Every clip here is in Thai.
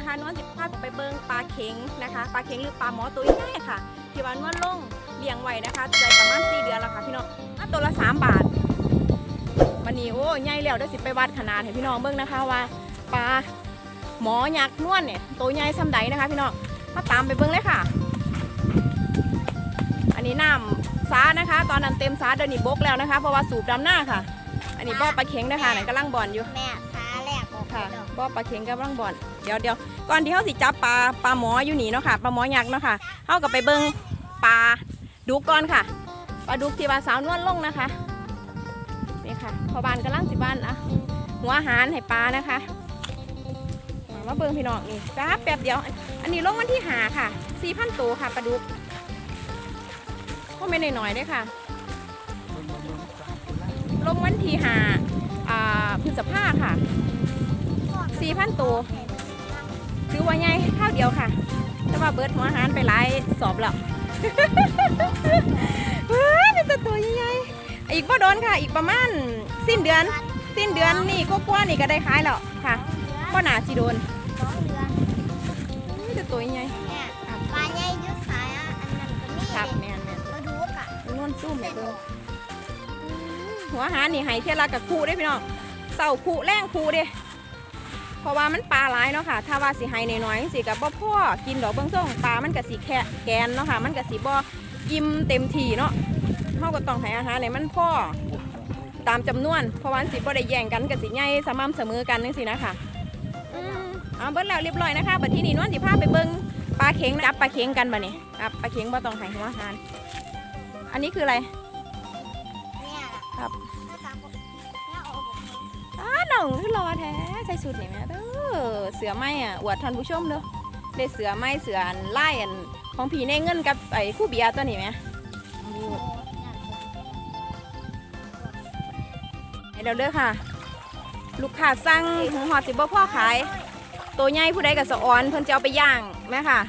นะคะนวลสิพาไปเบิงปลาเข็งนะคะปลาเข็งหรือปลาหมอตัวใหญ่ค่ะ ที่ว่านวลลงเลี้ยงไว้นะคะใจประมาณ4เดือนแล้วค่ะพี่น้องอะตัวละ3บาทวันนี้โอ้ใหญ่แล้วเดี๋ยวสิไปวัดขนาดให้พี่น้องเบิ่งนะคะว่าปลาหมอยักษ์นวลเนี่ยตัวใหญ่ซ้ำใดนะคะ พี่น้องมาตามไปเบิ่งเลยค่ะ อันนี้น้ำซานะคะ ตอนนั้นเต็มซาเดี๋ยวนี้บกแล้วนะคะ เพราะว่าสูบดำหน้าค่ะ อันนี้บ่อปลาเข็งนะคะนั่นกำลังบ่อนอยู่แม่ขาแรกออกค่ะดอกบ่อปลาเข็งกำลังบ่อน เดี๋ยวเดี๋ยวก่อนที่เขาสิจับปลาปลาหมออยู่นี่เนาะค่ะปลาหมอยักษ์เนาะค่ะเขาก็ไปเบิ่งปลาดุกก่อนค่ะปลาดุกที่ว่าสาวนวลลงนะคะนี่ค่ะพอบานกำลังสิบานอะหัวอาหารให้ปลานะคะมาเบิ่งพี่น้องนี่จ้าแป๊บเดียว อันนี้ลงวันที่หาค่ะ4,000ตัวค่ะปลาดุกก็ไม่หน้อยๆด้อค่ะ ลงวันที่หาอ่าพฤษภาค่ะ4,000ตัว ถือว่าใหญ่ข้าวเดียวค่ะ แต่ว่าเบิร์ดหัวอาหารไปหลายสอบแล้วเฮ้ยเป็นตัวตัวใหญ่ๆอีกบ่โดนค่ะ อีกประมาณสิ้นเดือน สิ้นเดือนนี่ก็กว่านี่ก็ได้ขายแล้วค่ะก็หนาสิโดนสองเดือนนี่ตัวตัวใหญ่แม่ปลาใหญ่อยุดสายอะอันนั้นก็นี่ครับเด็แม่นแม่นมาดูกะนวลซุ่มเนี่ยเบิ่งหัวอาหารนี่ให้เทยละกับคู่ได้อพี่น้องเสาคู่แรงคู่เด้ เพราะว่ามันปลาหลายเนาะค่ะ ถ้าว่าสิให้น้อยๆสิกับบ่พ่อกินดอกเบิ่งส่งปลามันก็สิแค่แกนเนาะค่ะ มันก็สิบ่อิ่มเต็มที่เนาะเฮาก็ต้องให้อาหารให้มันพ่อตามจำนวน เพราะว่ามันสิบ่ได้แย่งกันก็สิใหญ่สม่ำเสมอกันจังซี่นะคะอืมเอาเบิดแล้วเรียบร้อยนะคะบัดทีนี้นวลสิพาไปเบิ่งปลาเข็งจับปลาเข็งกันบัดนี้ครับปลาเข็งบ่ต้องให้หัวอาหาร อันนี้คืออะไรเนี่ยครับ อ้าหน่องคือรอแท้ใส่สุดนี่แม่เด้อเสือไหมอะอวดท่านผู้ชมเด้อได้เสือไหมเสืออันไล่อันของผีในเงินกับไอ้คู่เบียร์ตัวนี้ไหมโอ้เนี่ยให้เราเด้อค่ะ ลูกค้าสั่งหงหอดสิบ่พ่อขาย ตัวใหญ่ผู้ใดกับสะออนเพิ่นจะเอาไปย่างแม่ค่ะ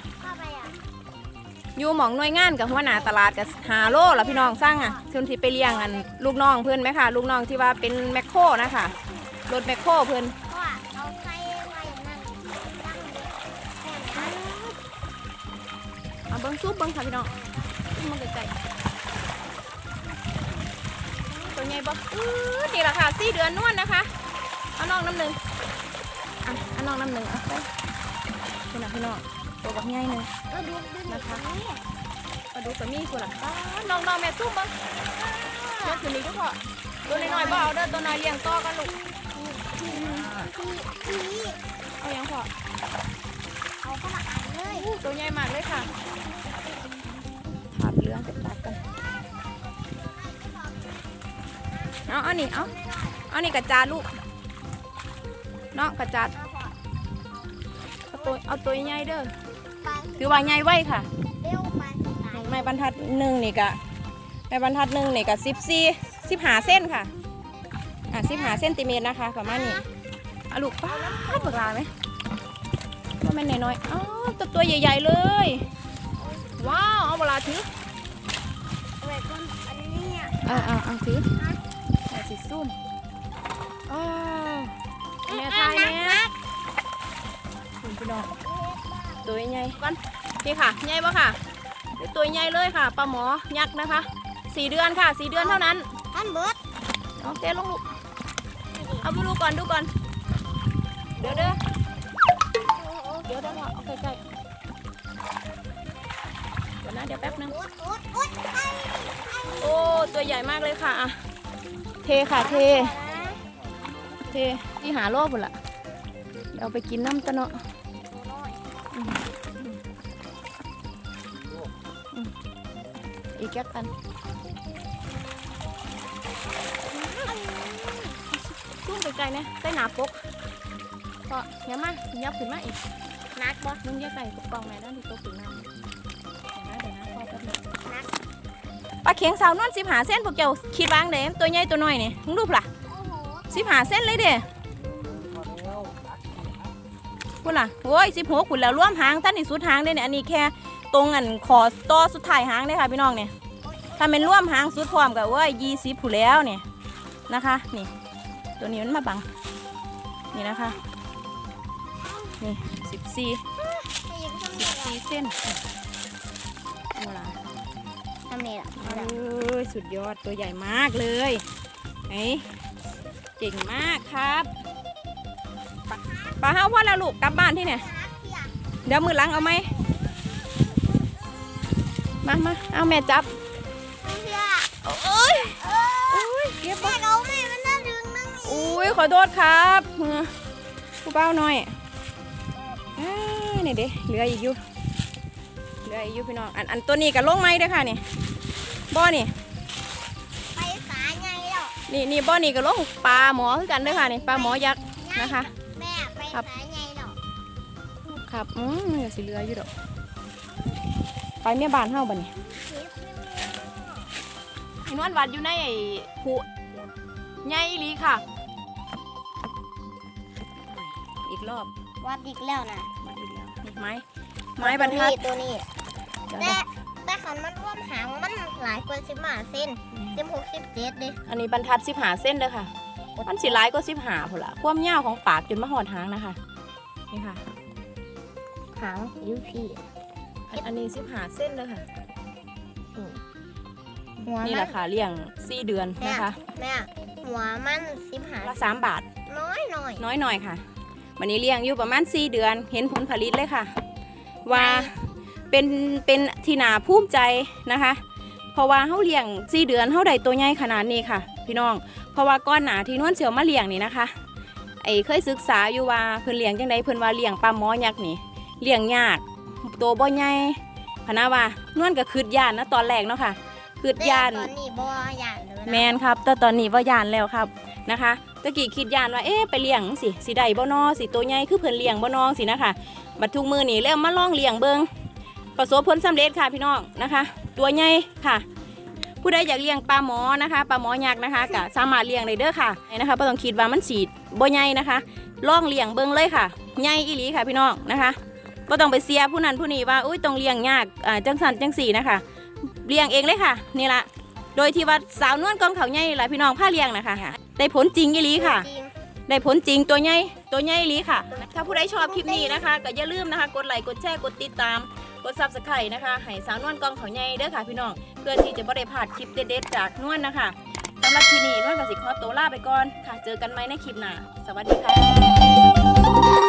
อยู่หมองหน่วยงานกับหัวหน้าตลาดกับหาโลละพี่น้องสั่งอะเพิ่นที่ไปเลี้ยงอันลูกน้องเพิ่อนไหมค่ะ ลูกน้องที่ว่าเป็นแมคโครนะคะ รถแมคโครเพิ่นเพราะว่าเอาไข่ไว้นั่นตั้งแม่นเอาเบิ้งซุปเบิ้งค่ะพี่น้องซุปมันไกลๆตัวใหญ่บ่อื้อนี่แหละค่ะสี่เดือนนวลนะคะเอาน้องน้ำหนึ่งอะเอาน้องน้ำหนึ่งเอาไปพี่น้องพี่น้องตัวบักใหญ่หนึ่งก็ดูดูนะคะมาดูกับมีตัวหลังบ้านน้องน้องแม่ซุปบิ้งยกขึ้นนี่ทุกคนตัวน้อยๆบ่เอาเด้อตัวน้อยเลี้ยงต่อกันลูก ทีทีเอายังพอเอาเข้ามาอ่านเลยอู้ตัวใหญ่มากเลยค่ะถาดเหลืองจะตัดกันเอาเอานี่เอาเอานี่กระจาดลูกเนาะกระจาดเอาตัวเอาตัวใหญ่เด้อไปถือว่าใหญ่ไว้ค่ะเร็วไปสายไม้บรรทัดหนึ่งนี่กะไม้บรรทัดหนึ่งนี่กะสิบสี่สิบหาเส้นค่ะอะสิบหาเซนติเมตรนะคะประมาณนี้เอาลูกป้าดเบิกลาไหมก็แม่นน้อยๆอ๋อตัวตัวใหญ่ๆเลย ว้าว เอาเวลาถือเอาไว้ก่อนอันนี้เนี่ยอ่าอ่าอ่าถือแต่สิซุ่มอ้าวแม่ทายเนี่ยคุณพี่น้องตัวใหญ่ก่อนนี่ค่ะ ใหญ่ปะค่ะเป็นตัวใหญ่เลยค่ะ ปลาหมอ ยักษ์นะคะ สี่เดือนค่ะ สี่เดือนเท่านั้นอันเบิดเอาเต้ลงลูก เอาไปดูก่อนดูก่อน เดี๋ยวเด้อเดี๋ยวเดี๋ยวเอาใกล้ๆเดี๋ยวนะเดี๋ยวแป๊บนึงอุดอุดอุดไอ้โอ้ตัวใหญ่มากเลยค่ะอะเทค่ะเท เทที่หาโลบหมดละเดี๋ยวเอาไปกินน้ำตะเนาะอีกแก๊กอันชุ่มไปไกลนะใส่หนาปก ก็เงี้ยมายับขึ้นมาอีกนักบ่มึงเยอะไก่กกองแม่ด้านที่ต๊ะถึงน้ำนะเดี๋ยวนะพอแป๊บนึงนักปลาเข็งสาวนวลสิบหาเส้นพวกเจ้าคิดวางเด้ตัวใหญ่ตัวน้อยนี่มึงดูปล่ะสิบหาเส้นเลยเด้คุณล่ะโอ้ยสิบหกคุณแล้วร่วมหางท่านนี่สุดหางเด้เนี่ยอันนี้แค่ตรงอันขอต่อสุดท้ายหางเลยค่ะพี่น้องเนี่ยถ้าเป็นร่วมหางสุดพร้อมกับว่ายี่สิบผู้แล้วเนี่ยนะคะ นี่ ตัวนี้มันมาบังนี่นะคะ นี่สิบบสี่ให้ยิ้มทำสินี่บสี่เส้นโบราณทำนี่ละเอ้ยสุดยอดตัวใหญ่มากเลยไหนเก่งมากครับปลาปลาห้าวพ่อแล้วลูกกลับบ้านที่เนี่ยเดี๋ยวมือหลังเอาไหมมามาเอาแม่จับเพื่อโอ้ยเอโอ้ยเก็บแม่บ่เอาไม่มันน่าดึงนั่งนี่อุ้ยขอโทษครับเออผู้เป้าหน่อย อ่านี่เด้เหลืออีกอยู่เหลืออีกอยู่พี่น้องอันอันตัวนี้กับลงไม้เด้อค่ะนี่บ่อนี่ไปสายไงแล้วนี่นี่บ่อนี่กับลงปลาหมอคือกันเด้อค่ะนี่ปลาหมอยักษ์นะคะ แม่ไปครับ สายไงแล้วครับอืมเดี๋ยวสิเหลืออยู่ดอกไปเมียบ้านเฮาบัดนี้พี่นวลวัดอยู่ในไอ้ผูใหญ่อีหลีค่ะ อีกรอบ วัดอีกแล้วนะวัดอีกแล้วนี่ไม้ไม้บรรทัดตัวนี้เดี๋ยวแต่นะแต่ขันมันร่วมหางมันหลายกว่าสิบห้าเส้นสิบหกสิบเจ็ดดิอันนี้บรรทัดสิบหาเส้นเด้อค่ะมันสิร้ายก็สิบหาพุ่นละความยาวของปากจนมาหอดหางนะคะนี่ค่ะหางยูพีอันอันนี้สิบหาเส้นเด้อค่ะหัวนี่มัแหละค่ะเลี้ยงสี่เดือนนะคะแม่หัวมันสิบหาละสามบาท น้อยหน่อย น้อยหน่อยค่ะ วันนี้เลี้ยงอยู่ประมาณ 4 เดือน เห็นผลผลิตเลยค่ะ ว่าเป็นเป็นที่นาภูมิใจนะคะ เพราะว่าเฮาเลี้ยง 4 เดือนเฮาได้ตัวใหญ่ขนาดนี้ค่ะ พี่น้อง เพราะว่าก้อนหนาที่นวลเสียวมาเลี้ยงนี่นะคะไอ้เคยศึกษาอยู่ว่าเพิ่นเลี้ยงจังไดเพิ่นว่าเลี้ยงปลาหมอยักษ์นี่เลี้ยงยากตัวบ่ใหญ่พะนะว่านวลก็คืดย่านนะตอนแรกเนาะค่ะคืดย่านแต่ตอนนี้บ่ย่านเลยนะแมนครับแต่ตอนนี้ว่ายานแล้วครับนะคะ ตะกี้คิดยานว่าเอ๊ะไปเลี้ยงสิสิได้บ่นอสิตัวใหญ่คือเพิ่นเลี้ยงบ่นองสินะคะบัดทุกมือนี่เริ่มมาลองเลี้ยงเบิงประสบผลสำเร็จค่ะพี่น้องนะคะ ตัวใหญ่ค่ะ ผู้ใดอยากเลี้ยงปลาหมอนะคะปลาหมอยักษ์นะคะก็สามารถเลี้ยงได้เด้อค่ะนะคะบ่ต้องคิดว่ามันสีบ่ใหญ่นะคะลองเลี้ยงเบิงเลยค่ะใหญ่อีหลีค่ะพี่น้องนะคะบ่ต้องไปเสียผู้นั้นผู้นี้ว่าอุ้ยต้องเลี้ยงยากอ่าจังสันจังสีนะคะเลี้ยงเองเลยค่ะนี่ละ โดยที่ว่าสาวนวลกองเขาใหญ่หลายพี่น้องผ้าเลี้ยงนะคะได้ผลจริงอีหลีค่ะจริงได้ผลจริงตัวใหญ่ตัวใหญ่อีหลีค่ะ ถ้าผู้ใดชอบคลิปนี้นะคะ ก็อย่าลืมนะคะ กดไลค์กดแชร์กดติดตาม กดซับสไครต์นะคะให้สาวนวลกองเขาใหญ่เด้อค่ะพี่น้องเพื่อที่จะไม่ได้พลาดคลิปเด็ดๆจากนวลนะคะสำหรับคลิปนี้นวลกับสิขอตัวลาไปก่อนค่ะ เจอกันไหมในคลิปหน้าสวัสดีค่ะ